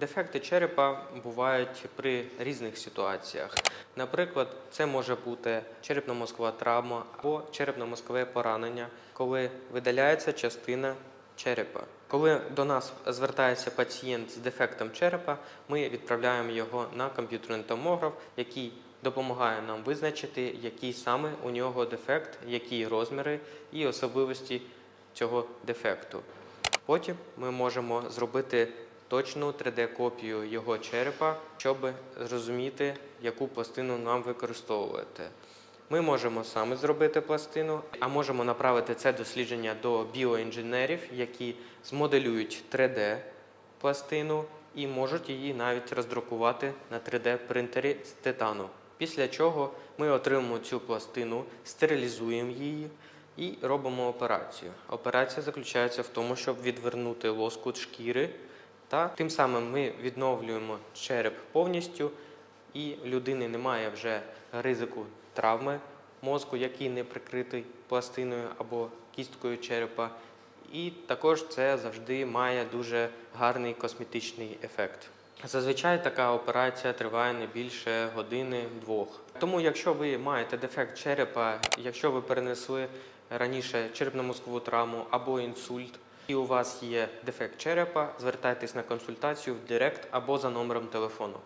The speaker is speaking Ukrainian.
Дефекти черепа бувають при різних ситуаціях. Наприклад, це може бути черепно-мозкова травма або черепно-мозкове поранення, коли видаляється частина черепа. Коли до нас звертається пацієнт з дефектом черепа, ми відправляємо його на комп'ютерний томограф, який допомагає нам визначити, який саме у нього дефект, які розміри і особливості цього дефекту. Потім ми можемо зробити точну 3D-копію його черепа, щоб зрозуміти, яку пластину нам використовувати. Ми можемо саме зробити пластину, а можемо направити це дослідження до біоінженерів, які змоделюють 3D-пластину і можуть її навіть роздрукувати на 3D-принтері з титану. Після чого ми отримуємо цю пластину, стерилізуємо її і робимо операцію. Операція заключається в тому, щоб відвернути лоскут шкіри, та тим самим ми відновлюємо череп повністю, і людини немає вже ризику травми мозку, який не прикритий пластиною або кісткою черепа. І також це завжди має дуже гарний косметичний ефект. Зазвичай така операція триває не більше години-двох. Тому, якщо ви маєте дефект черепа, якщо ви перенесли раніше черепно-мозкову травму або інсульт, і у вас є дефект черепа, звертайтесь на консультацію в Директ або за номером телефону.